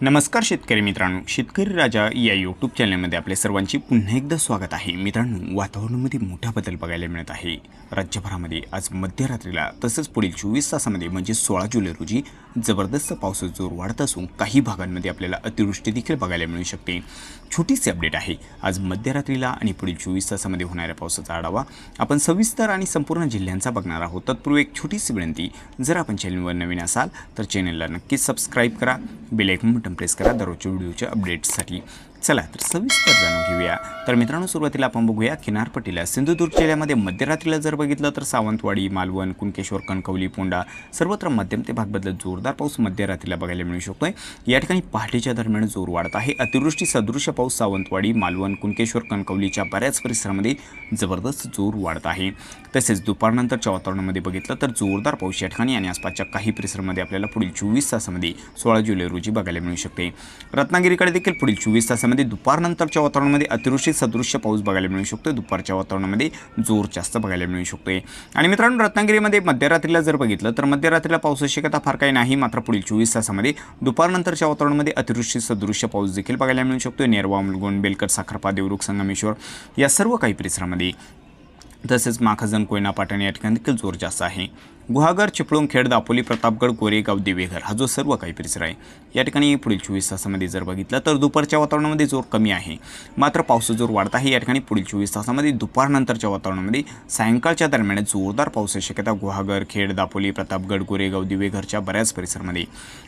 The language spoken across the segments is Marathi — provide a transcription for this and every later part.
नमस्कार शेतकरी मित्रांनो. शेतकरी राजा या यूट्यूब चॅनलमध्ये आपल्या सर्वांचे पुन्हा एकदा स्वागत आहे. मित्रांनो वातावरणामध्ये मोठा बदल बघायला मिळत आहे. राज्यभरामध्ये आज मध्यरात्रीला तसंच पुढील चोवीस तासामध्ये म्हणजे सोळा जुलै रोजी जबरदस्त पावसाचा जोर वाढत असून काही भागांमध्ये आपल्याला अतिवृष्टी देखील बघायला मिळू शकते. छोटीशी अपडेट आहे. आज मध्यरात्रीला आणि पुढील चोवीस तासामध्ये होणाऱ्या पावसाचा आढावा आपण सविस्तर आणि संपूर्ण जिल्ह्यांचा बघणार आहोत. तत्पूर्वी एक छोटीशी विनंती जर आपण चॅनलवर नवीन असाल तर चॅनलला नक्कीच सबस्क्राईब करा बेल बटन प्रेस करा दररोजच्या व्हिडिओच्या अपडेट्ससाठी चला तर सविस्तर जाणून घेऊया. तर मित्रांनो सुरुवातीला आपण बघूया किनारपट्टीला सिंधुदुर्ग जिल्ह्यामध्ये मध्यरात्रीला जर बघितलं तर सावंतवाडी मालवण कुणकेश्वर कणकवली पोंडा सर्वत्र मध्यम ते भाग बदलत जोरदार पाऊस मध्यरात्रीला बघायला मिळू शकतोय. या ठिकाणी पहाटेच्या दरम्यान जोर वाढत आहे. अतिवृष्टी सदृश्य पाऊस सावंतवाडी मालवण कुणकेश्वर कणकवलीच्या बऱ्याच परिसरामध्ये जबरदस्त जोर वाढत आहे. तसेच दुपारनंतरच्या वातावरणामध्ये बघितलं तर जोरदार पाऊस या ठिकाणी आणि आसपासच्या काही परिसरामध्ये आपल्याला पुढील चोवीस तासामध्ये सोळा जुलै रोजी बघायला मिळू शकते. रत्नागिरीकडे देखील पुढील चोवीस तासामध्ये दुपारनंतरच्या वातावरणामध्ये अतिवृष्टी सदृश्य पाऊस बघायला मिळू शकतो दुपारच्या वातावरणामध्ये जोर जास्त बघायला मिळू शकतो आणि मित्रांनो रत्नागिरीमध्ये मध्यरात्रीला जर बघितलं तर मध्यरात्रीला पावसाची शक्यता फार काही नाही. मात्र पुढील चोवीस तासामध्ये दुपारनंतरच्या वातावरणामध्ये अतिवृष्टी सदृश्य पाऊस देखील बघायला मिळू शकतो नेरवा मुलगुण बेलकर साखरपा देवरुख संगमेश्वर या सर्व काही परिसरामध्ये. तसेच माखजन कोयना पाटण या ठिकाणी देखील जोर जास्त आहे. गुहागर चिपळूण खेड दापोली प्रतापगड गोरेगाव दिवेघर हा जो सर्व काही परिसर आहे या ठिकाणी पुढील चोवीस तासामध्ये जर बघितलं तर दुपारच्या वातावरणामध्ये जोर कमी आहे. मात्र पावसाचा जोर वाढत आहे. या ठिकाणी पुढील चोवीस तासामध्ये दुपारनंतरच्या वातावरणामध्ये सायंकाळच्या दरम्यान जोरदार पावसाची शक्यता गुहागर खेड दापोली प्रतापगड गोरेगाव दिवेघरच्या बऱ्याच परिसरामध्ये.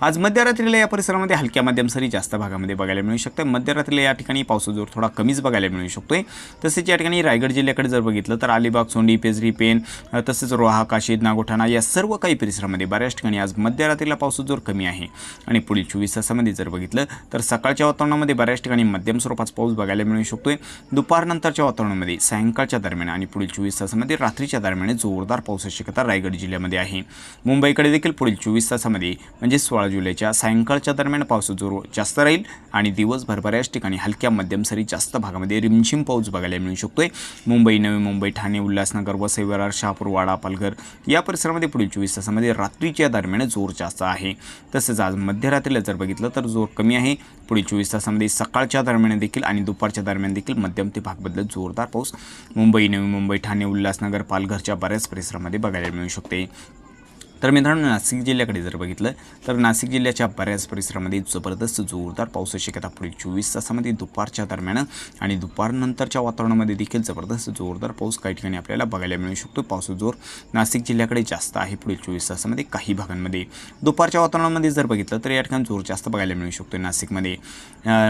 आज मध्यरात्रीला या परिसरामध्ये हलक्या मध्यम सरी जास्त भागामध्ये बघायला मिळू शकतं. मध्यरात्रीला या ठिकाणी पावसाचा जोर थोडा कमीच बघायला मिळू शकतोय. तसेच या ठिकाणी रायगड जिल्ह्याकडे जर बघितलं तर अलिबाग सोंडी पेजरी पेन तसेच रोहा काशीद नागोठाणा या सर्व काही परिसरामध्ये बऱ्याच ठिकाणी आज मध्यरात्रीला पावसाचा जोर कमी आहे. आणि पुढील चोवीस तासामध्ये जर बघितलं तर सकाळच्या वातावरणामध्ये बऱ्याच ठिकाणी मध्यम स्वरूपाचा पाऊस बघायला मिळू शकतोय. दुपारनंतरच्या वातावरणामध्ये सायंकाळच्या दरम्यान आणि पुढील चोवीस तासामध्ये रात्रीच्या दरम्यान जोरदार पावसाची शक्यता रायगड जिल्ह्यामध्ये आहे. मुंबईकडे देखील पुढील चोवीस तासामध्ये म्हणजे सोळा जुलैच्या सायंकाळच्या दरम्यान पावसाचा जोर जास्त राहील. आणि दिवसभर बऱ्याच ठिकाणी हलक्या मध्यम सरी जास्त भागामध्ये रिमझिम पाऊस बघायला मिळू शकतोय. मुंबई नवी मुंबई ठाणे उल्हासनगर वसई विरार शहापूर वाडा पालघर या परिसरामध्ये पुढील चोवीस तासामध्ये रात्रीच्या दरम्यान जोर जास्त आहे. तसेच आज मध्यरात्रीला जर बघितलं तर जोर कमी आहे. पुढील चोवीस तासामध्ये सकाळच्या दरम्यान देखील आणि दुपारच्या दरम्यान देखील मध्यम ते भाग बदलत जोरदार पाऊस. मुंबई नवी मुंबई ठाणे उल्हासनगर पालघरच्या बऱ्याच परिसरामध्ये बघायला मिळू शकते. तर मित्रांनो नाशिक जिल्ह्याकडे जर बघितलं तर नाशिक जिल्ह्याच्या बऱ्याच परिसरामध्ये जबरदस्त जोरदार पावसाची शक्यता पुढील चोवीस तासामध्ये दुपारच्या दरम्यान आणि दुपारनंतरच्या वातावरणामध्ये देखील जबरदस्त जोरदार पाऊस काही ठिकाणी आपल्याला बघायला मिळू शकतो. पावसाचा जोर नाशिक जिल्ह्याकडे जास्त आहे. पुढील चोवीस तासामध्ये काही भागांमध्ये दुपारच्या वातावरणामध्ये जर बघितलं तर या ठिकाणी जोर जास्त बघायला मिळू शकतो नाशिकमध्ये.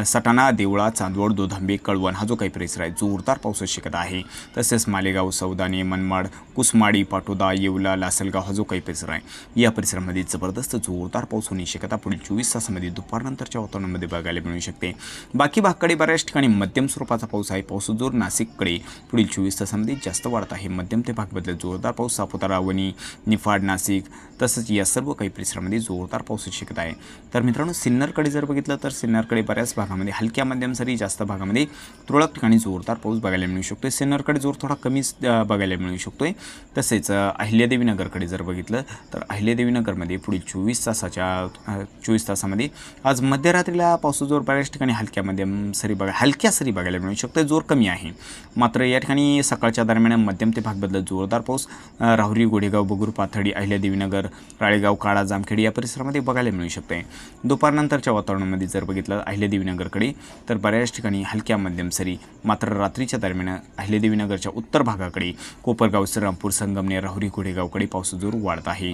सटाणा देवळा चांदवड दोधांबे कळवण हा जो काही परिसर आहे जोरदार पावसाची शक्यता आहे. तसेच मालेगाव सौदाने मनमाड कुसमाडी पाटोदा येवला लासलगाव हा जो काही परिसर आहे या परिसरामध्ये जबरदस्त जोरदार पाऊस होण्याची शक्यता पुढील चोवीस तासामध्ये दुपारनंतरच्या वातावरणामध्ये बघायला मिळू शकते. बाकी भागकडे बऱ्याच ठिकाणी मध्यम स्वरूपाचा पाऊस आहे. पाऊस जोर नाशिककडे पुढील चोवीस तासामध्ये जास्त वाढत आहे. मध्यम ते भागबद्दल जोरदार पाऊस सापुतारा वणी निफाड नाशिक तसंच या सर्व काही परिसरामध्ये जोरदार पावसाची शक्यता आहे. तर मित्रांनो सिन्नरकडे जर बघितलं तर सिन्नरकडे बऱ्याच भागामध्ये हलक्या मध्यम सरी जास्त भागामध्ये तुरळक ठिकाणी जोरदार पाऊस बघायला मिळू शकतो सिन्नरकडे जोर थोडा कमीच बघायला मिळू शकतोय. तसेच अहिल्यादेवीनगरकडे अहिल्यादेवी नगरकडे जर बघितलं तर अहिल्यादेवीनगरमध्ये पुढील चोवीस तासाच्या चोवीस तासामध्ये आज मध्यरात्रीला पावसाचा जोर बऱ्याच ठिकाणी हलक्या मध्यम सरी बघा हलक्या सरी बघायला मिळू शकते. जोर कमी आहे. मात्र या ठिकाणी सकाळच्या दरम्यान मध्यम ते भाग बदलत जोरदार पाऊस. राहुरी गोडेगाव बगूर पाथडी अहिल्यादेवीनगर राळेगाव काळा जामखेड या परिसरामध्ये बघायला मिळू शकते. दुपारनंतरच्या वातावरणामध्ये जर बघितलं अहिल्यादेवीनगरकडे तर बऱ्याच ठिकाणी हलक्या मध्यम सरी. मात्र रात्रीच्या दरम्यान अहिल्यादेवीनगरच्या उत्तर भागाकडे कोपरगाव श्रीरामपूर संगमनेर राहुरी गोडेगावकडे पावसाचा जोर वाढत आहे.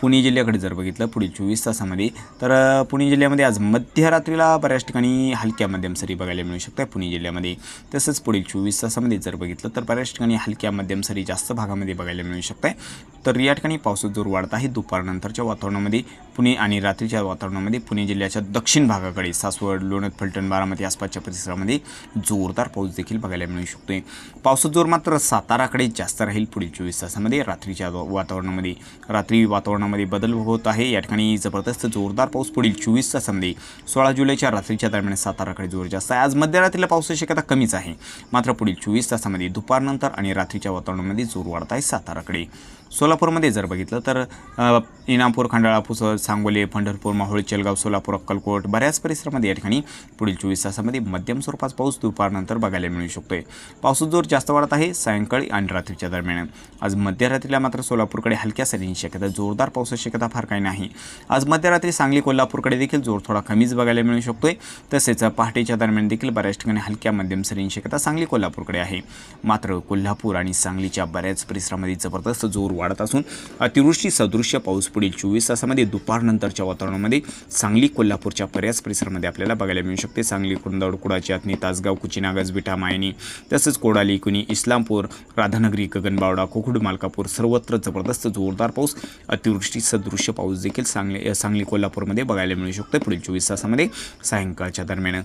पुणे जिल्ह्याकडे जर बघितलं पुढील चोवीस तासामध्ये तर पुणे जिल्ह्यामध्ये आज मध्यरात्रीला बऱ्याच ठिकाणी हलक्या मध्यम सरी बघायला मिळू शकतात पुणे जिल्ह्यामध्ये. तसंच पुढील चोवीस तासामध्ये जर बघितलं तर बऱ्याच ठिकाणी हलक्या मध्यम सरी जास्त भागामध्ये बघायला मिळू शकत आहे तर या ठिकाणी पावसाचा जोर वाढत आहे. दुपारनंतरच्या वातावरणामध्ये पुणे आणि रात्रीच्या वातावरणामध्ये पुणे जिल्ह्याच्या दक्षिण भागाकडे सासवड लोणत फलटण बारामती आसपासच्या परिसरामध्ये जोरदार पाऊस देखील बघायला मिळू शकतोय. पावसाचा जोर मात्र साताराकडे जास्त राहील पुढील चोवीस तासामध्ये. रात्रीच्या वातावरणामध्ये रात्री वातावरण वातावरणामध्ये बदल होत आहे. या ठिकाणी जबरदस्त जोरदार पाऊस पुढील चोवीस तासामध्ये सोळा जुलैच्या रात्रीच्या दरम्यान साताराकडे जोर जास्त आहे. आज मध्यरात्रीला पावसाची शक्यता कमीच आहे. मात्र पुढील चोवीस तासामध्ये दुपारनंतर आणि रात्रीच्या वातावरणामध्ये जोर वाढत आहे साताराकडे. सोलापूरमध्ये जर बघितलं तर इनामपूर खंडाळा पुसद सांगोले पंढरपूर माहोळ चेलगाव सोलापूर अक्कलकोट बऱ्याच परिसरामध्ये या ठिकाणी पुढील चोवीस तासामध्ये मध्यम स्वरूपात पाऊस दुपारनंतर बघायला मिळू शकतोय. पावसाचा जोर जास्त वाढत आहे सायंकाळी आणि रात्रीच्या दरम्यान. आज मध्यरात्रीला मात्र सोलापूरकडे हलक्या सरींची शक्यता जोरदार पावसाची शक्यता फार काही नाही. आज मध्यरात्री सांगली कोल्हापूरकडे देखील जोर थोडा कमीच बघायला मिळू शकतोय. तसेच पहाटेच्या दरम्यान देखील बऱ्याच ठिकाणी हलक्या मध्यम सरींची शक्यता सांगली कोल्हापूरकडे आहे. मात्र कोल्हापूर आणि सांगलीच्या बऱ्याच परिसरामध्ये जबरदस्त जोर वाढत असून अतिवृष्टी सदृश्य पाऊस पुढील चोवीस तासामध्ये दुपारनंतरच्या वातावरणामध्ये सांगली कोल्हापूरच्या बऱ्याच परिसरामध्ये आपल्याला बघायला मिळू शकते. सांगली कुंदवड कुडाची आतनी तासगाव कुचिनागज बिटा मायनी तसंच कोडाली कुणी इस्लामपूर राधानगरी गगनबावडा कोकुड मालकापूर सर्वत्र जबरदस्त जोरदार पाऊस अतिवृष्टी सदृश्य पाऊस देखील सांगली सांगली कोल्हापूरमध्ये बघायला मिळू शकतो. पुढील चोवीस तासामध्ये सायंकाळच्या दरम्यान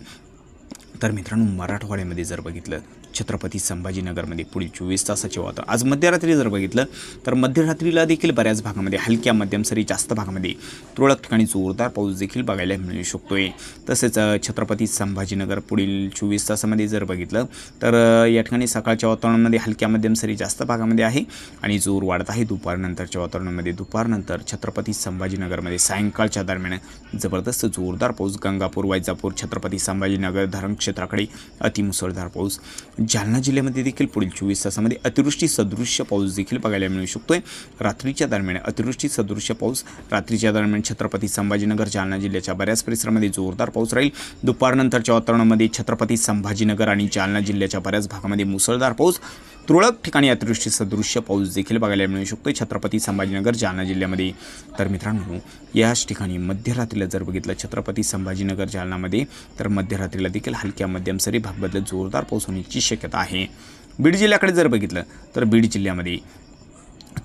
तर मित्रांनो मराठवाड्यामध्ये जर बघितलं छत्रपती संभाजीनगरमध्ये पुढील चोवीस तासाचे वातावरण आज मध्यरात्री जर बघितलं तर मध्यरात्रीला देखील बऱ्याच भागामध्ये हलक्या मध्यम सरी जास्त भागामध्ये तुरळक ठिकाणी जोरदार पाऊस देखील बघायला मिळू शकतोय. तसेच छत्रपती संभाजीनगर पुढील चोवीस तासामध्ये जर बघितलं तर या ठिकाणी सकाळच्या वातावरणामध्ये हलक्या मध्यम सरी जास्त भागामध्ये आहे आणि जोर वाढत आहे. दुपारनंतरच्या वातावरणामध्ये दुपारनंतर छत्रपती संभाजीनगरमध्ये सायंकाळच्या दरम्यान जबरदस्त जोरदार पाऊस गंगापूर वैजापूर छत्रपती संभाजीनगर धरण क्षेत्राकडे अतिमुसळधार पाऊस जालना जिल्ह्यामध्ये देखील पुढील चोवीस तासामध्ये अतिवृष्टी सदृश्य पाऊस देखील बघायला मिळू शकतोय. रात्रीच्या दरम्यान अतिवृष्टी सदृश्य पाऊस रात्रीच्या दरम्यान छत्रपती संभाजीनगर जालना जिल्ह्याच्या बऱ्याच परिसरामध्ये जोरदार पाऊस राहील. दुपारनंतरच्या वातावरणामध्ये छत्रपती संभाजीनगर आणि जालना जिल्ह्याच्या बऱ्याच भागामध्ये मुसळधार पाऊस तुरळक ठिकाणी अतिवृष्टी सदृश्य पाऊस देखील बघायला मिळू शकतो छत्रपती संभाजीनगर जालना जिल्ह्यामध्ये. तर मित्रांनो याच ठिकाणी मध्यरात्रीला जर बघितलं छत्रपती संभाजीनगर जालनामध्ये तर मध्यरात्रीला देखील हलक्या मध्यम सरी भाग जोरदार पाऊस होण्याची शक्यता आहे. बीड जिल्ह्याकडे जर बघितलं तर बीड जिल्ह्यामध्ये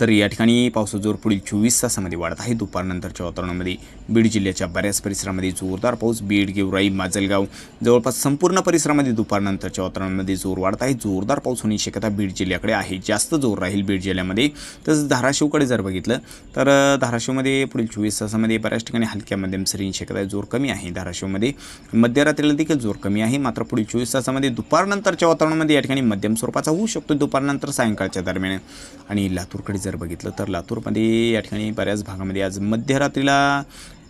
तर या ठिकाणी पावसाचा जोर पुढील चोवीस तासामध्ये वाढत आहे. दुपारनंतरच्या वातावरणामध्ये बीड जिल्ह्याच्या बऱ्याच परिसरामध्ये जोरदार पाऊस. बीड गेवराई माजलगाव जवळपास संपूर्ण परिसरामध्ये दुपारनंतरच्या वातावरणामध्ये जोर वाढत आहे. जोरदार पाऊस होण्याची शक्यता बीड जिल्ह्याकडे आहे. जास्त जोर राहील बीड जिल्ह्यामध्ये. तसंच धाराशिवकडे जर बघितलं तर धाराशिवमध्ये पुढील चोवीस तासामध्ये बऱ्याच ठिकाणी हलक्या मध्यम सरींची शक्यता आहे. जोर कमी आहे. धाराशिवमध्ये मध्यरात्रीला देखील जोर कमी आहे. मात्र पुढील चोवीस तासामध्ये दुपारनंतरच्या वातावरणामध्ये या ठिकाणी मध्यम स्वरूपाचा होऊ शकतो. दुपारनंतर सायंकाळच्या दरम्यान. आणि लातूरकडे जर बघितलं तर लातूरमध्ये या ठिकाणी बऱ्याच भागामध्ये आज मध्यरात्रीला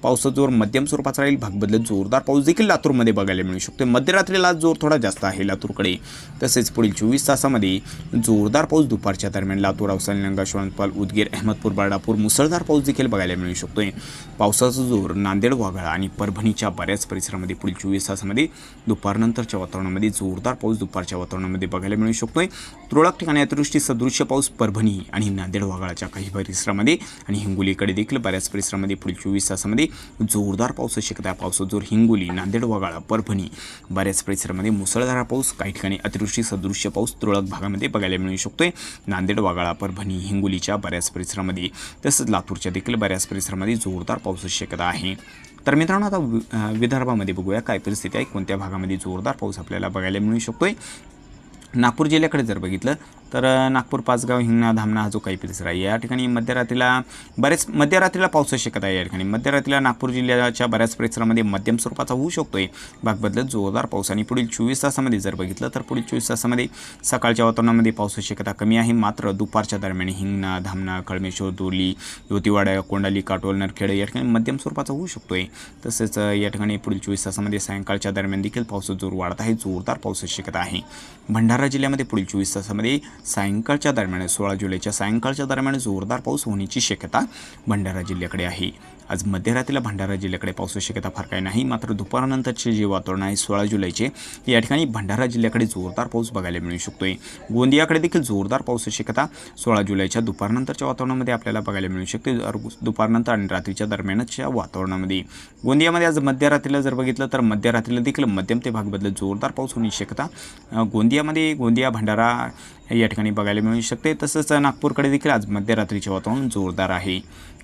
पावसाचा जोर मध्यम स्वरूपाचा राहील. भाग बदलत जोरदार पाऊस देखील लातूरमध्ये बघायला मिळू शकतो मध्यरात्रीला जोर थोडा जास्त आहे लातूरकडे. तसेच पुढील चोवीस तासामध्ये जोरदार पाऊस दुपारच्या दरम्यान लातूर अवसानी लंगा शोणपाल उदगीर अहमदपूर बाळापूर मुसळधार पाऊस देखील बघायला मिळू शकतोय. पावसाचा जोर नांदेड वाघाळा आणि परभणीच्या बऱ्याच परिसरामध्ये पुढील चोवीस तासामध्ये दुपारनंतरच्या वातावरणामध्ये जोरदार पाऊस दुपारच्या वातावरणामध्ये बघायला मिळू शकतोय. तुरळक ठिकाणी अतिवृष्टी सदृश्य पाऊस परभणी आणि नांदेड वाघाळाच्या काही परिसरामध्ये आणि हिंगोलीकडे देखील बऱ्याच परिसरामध्ये पुढील चोवीस तासामध्ये जोरदार पावसाची शक्यता आहे पावसाचा जोर हिंगोली नांदेड वगाळा परभणी. बऱ्याच परिसरामध्ये मुसळधार पाऊस काही ठिकाणी अतिवृष्टी सदृश्य पाऊस तुरळक भागामध्ये बघायला मिळू शकतोय. नांदेड वाघाळा परभणी हिंगोलीच्या बऱ्याच परिसरामध्ये तसंच लातूरच्या देखील बऱ्याच परिसरामध्ये जोरदार पावसाची शक्यता आहे. तर मित्रांनो आता वि- विदर्भामध्ये बघूया काय परिस्थिती आहे कोणत्या भागामध्ये जोरदार पाऊस आपल्याला बघायला मिळू शकतोय. नागपूर जिल्ह्याकडे जर बघितलं तर नागपूर पाचगाव हिंगणा धामणा हा जो काही परिसर आहे या ठिकाणी मध्यरात्रीला बरेच मध्यरात्रीला पावसाची शक्यता आहे या ठिकाणी. मध्यरात्रीला नागपूर जिल्ह्याच्या बऱ्याच परिसरामध्ये मध्यम स्वरूपाचा होऊ शकतो भाग बदलत जोरदार पाऊस आणि पुढील चोवीस तासामध्ये जर बघितलं तर पुढील चोवीस तासामध्ये सकाळच्या वातावरणामध्ये पावसाची शक्यता कमी आहे. मात्र दुपारच्या दरम्यान हिंगणा धामणा कळमेश्वर दोर्ली योतीवाडा कोंडाली काटोल नरखेड या ठिकाणी मध्यम स्वरूपाचा होऊ शकतो आहे तसेच या ठिकाणी पुढील चोवीस तासामध्ये सायंकाळच्या दरम्यान देखील पावसाचा जोर वाढत आहे जोरदार पावसाची शक्यता आहे. भंडारा जिल्ह्यामध्ये पुढील चोवीस तासामध्ये सायंकाळच्या दरम्यान सोळा जुलैच्या सायंकाळच्या दरम्यान जोरदार पाऊस होण्याची शक्यता भंडारा जिल्ह्याकडे आहे. आज मध्यरात्रीला भंडारा जिल्ह्याकडे पावसाची शक्यता फार काही नाही मात्र दुपारनंतरचे जे वातावरण आहे सोळा जुलैचे या ठिकाणी भंडारा जिल्ह्याकडे जोरदार पाऊस बघायला मिळू शकतोय. गोंदियाकडे देखील जोरदार पावसाची शक्यता सोळा जुलैच्या दुपारनंतरच्या वातावरणामध्ये आपल्याला बघायला मिळू शकते. दुपारनंतर आणि रात्रीच्या दरम्यानच्या वातावरणामध्ये. गोंदियामध्ये आज मध्यरात्रीला जर बघितलं तर मध्यरात्रीला देखील मध्यम ते भाग बदलत जोरदार पाऊस होण्याची शक्यता गोंदियामध्ये गोंदिया भंडारा या ठिकाणी बघायला मिळू शकते. तसंच नागपूरकडे देखील आज मध्यरात्रीचे वातावरण जोरदार आहे.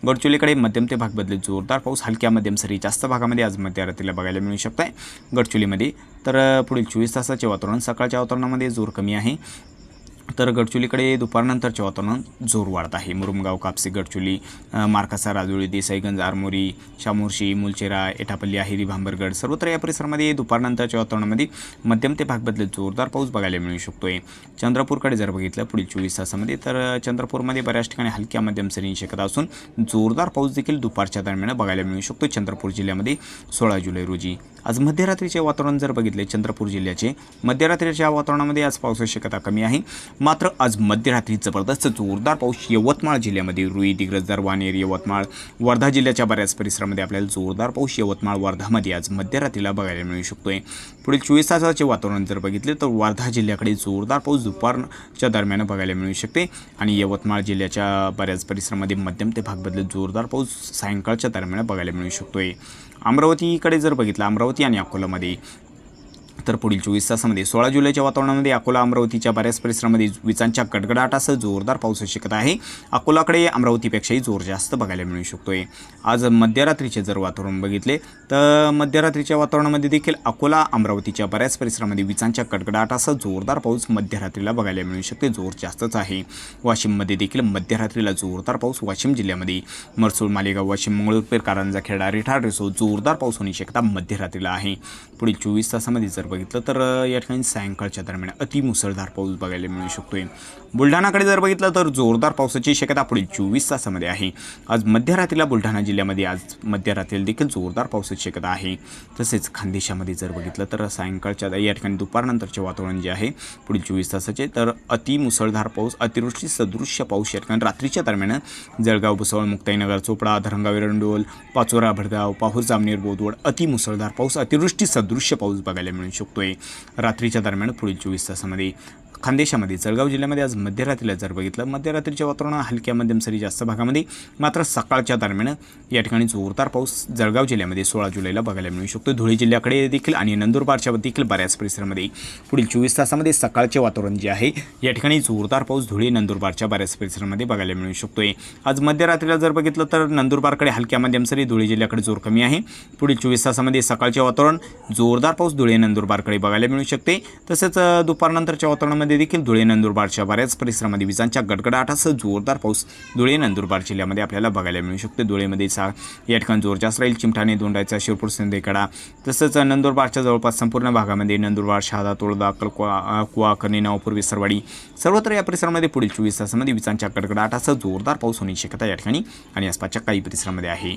गडचिरोलीकडे मध्यम ते भाग बदलत जोरदार पाऊस. हलक्या मध्यम सरी जास्त भागामध्ये आज मध्यरात्रीला बघायला मिळू शकत आहे गडचिरोलीमध्ये तर पुढील चोवीस तासाचे वातावरण सकाळच्या वातावरणामध्ये जोर कमी आहे. तर गडचुलीकडे दुपारनंतरचे वातावरण जोर वाढत आहे. मुरुमगाव कापसी गडचुली मार्कासा राजुळी देसाईगंज आरमोरी शामोर्शी मुलचेरा एटापल्ली आहिरी भांबरगड सर्वत्र या परिसरामध्ये दुपारनंतरच्या वातावरणामध्ये मध्यम ते भागबदल जोरदार पाऊस बघायला मिळू शकतोय. चंद्रपूरकडे जर बघितलं पुढील चोवीस तासामध्ये तर चंद्रपूरमध्ये बऱ्याच ठिकाणी हलक्या मध्यम सरींची शक्यता असून जोरदार पाऊस देखील दुपारच्या दरम्यान बघायला मिळू शकतो चंद्रपूर जिल्ह्यामध्ये सोळा जुलै रोजी. आज मध्यरात्रीचे वातावरण जर बघितले चंद्रपूर जिल्ह्याचे मध्यरात्रीच्या वातावरणामध्ये आज पावसाची शक्यता कमी आहे. मात्र आज मध्यरात्री जबरदस्त जोरदार पाऊस यवतमाळ जिल्ह्यामध्ये रुई दिग्रजदार वानेर यवतमाळ वर्धा जिल्ह्याच्या बऱ्याच परिसरामध्ये आपल्याला जोरदार पाऊस यवतमाळ वर्धामध्ये आज मध्यरात्रीला बघायला मिळू शकतोय. पुढील चोवीस तासाचे वातावरण जर बघितले तर वर्धा जिल्ह्याकडे जोरदार पाऊस दुपारच्या दरम्यान बघायला मिळू शकते आणि यवतमाळ जिल्ह्याच्या बऱ्याच परिसरामध्ये मध्यम ते भागबदल जोरदार पाऊस सायंकाळच्या दरम्यान बघायला मिळू शकतोय. अमरावतीकडे जर बघितलं अमरावती आणि अकोलामध्ये तर पुढील चोवीस तासामध्ये सोळा जुलैच्या वातावरणामध्ये अकोला अमरावतीच्या बऱ्याच परिसरामध्ये विजांच्या गडगडाटासह जोरदार पावसाची शक्यता आहे. अकोलाकडे अमरावतीपेक्षाही जोर जास्त बघायला मिळू शकतोय. आज मध्यरात्रीचे जर वातावरण बघितले तर मध्यरात्रीच्या वातावरणामध्ये देखील अकोला अमरावतीच्या बऱ्याच परिसरामध्ये विजांच्या गडगडाटासह जोरदार पाऊस मध्यरात्रीला बघायला मिळू शकते. जोर जास्तच आहे. वाशिममध्ये देखील मध्यरात्रीला जोरदार पाऊस वाशिम जिल्ह्यामध्ये. मरसूळ मालेगाव वाशिम मंगळूरपेर कारंजा खेडा रिठार रेसो जोरदार पाऊस होण्याची शक्यता मध्यरात्रीला आहे. पुढील चोवीस तासामध्ये जर बघितलं तर या ठिकाणी सायंकाळच्या दरम्यान अतिमुसळधार पाऊस बघायला मिळू शकतोय. बुलढाणाकडे जर बघितलं तर जोरदार पावसाची शक्यता पुढील चोवीस तासामध्ये आहे. आज मध्यरात्रीला बुलढाणा जिल्ह्यामध्ये आज मध्यरात्रीला देखील जोरदार पावसाची शक्यता आहे. तसेच खानदेशामध्ये जर बघितलं तर सायंकाळच्या या ठिकाणी दुपारनंतरचे वातावरण जे आहे पुढील चोवीस तासाचे तर अतिमुसळधार पाऊस अतिवृष्टी सदृश्य पाऊस या ठिकाणी रात्रीच्या दरम्यान जळगाव भुसावळ मुक्ताईनगर चोपडा धरणगाव एरंडोल पाचोरा भडगाव पाहूर जामनेर बोदवड अतिमुसळधार पाऊस अतिवृष्टी सदृश्य पाऊस बघायला शकतो शकतोय. रात्रीच्या दरम्यान पुढील चोवीस तासामध्ये खानदेशामध्ये जळगाव जिल्ह्यामध्ये आज मध्यरात्रीला जर बघितलं मध्यरात्रीच्या वातावरण हलक्या मध्यम सरी जास्त भागामध्ये मात्र सकाळच्या दरम्यान या ठिकाणी जोरदार पाऊस जळगाव जिल्ह्यामध्ये सोळा जुलैला बघायला मिळू शकतो. धुळे जिल्ह्याकडे देखील आणि नंदुरबारच्या देखील बऱ्याच परिसरामध्ये पुढील चोवीस तासामध्ये सकाळचे वातावरण जे आहे या ठिकाणी जोरदार पाऊस धुळे नंदुरबारच्या बऱ्याच परिसरामध्ये बघायला मिळू शकतोय. आज मध्यरात्रीला जर बघितलं तर नंदुरबारकडे हलक्या मध्यम सरी धुळे जिल्ह्याकडे जोर कमी आहे. पुढील चोवीस तासामध्ये सकाळचे वातावरण जोरदार पाऊस धुळे नंदुरबारकडे बघायला मिळू शकते. तसेच दुपारनंतरच्या वातावरणामध्ये देखील धुळे नंदुरबारच्या बऱ्याच परिसरामध्ये विजांच्या गडगडाटासह जोरदार पाऊस धुळे नंदुरबार जिल्ह्यामध्ये आपल्याला बघायला मिळू शकते. धुळेमध्ये सा या ठिकाणी जोर जास्त राहील चिमठाणे दोंडायचा शिरपूर सिंदेकडा तसंच नंदुरबारच्या जवळपास संपूर्ण भागामध्ये नंदुरबार शहादा तोळदा अक्कलकुवा कुवा कणे नावपूर विसरवाडी सर्वत्र या परिसरामध्ये पुढील चोवीस तासामध्ये विजांच्या गडगडाटासह जोरदार पाऊस होण्याची शक्यता या ठिकाणी आणि आसपासच्या काही परिसरामध्ये आहे.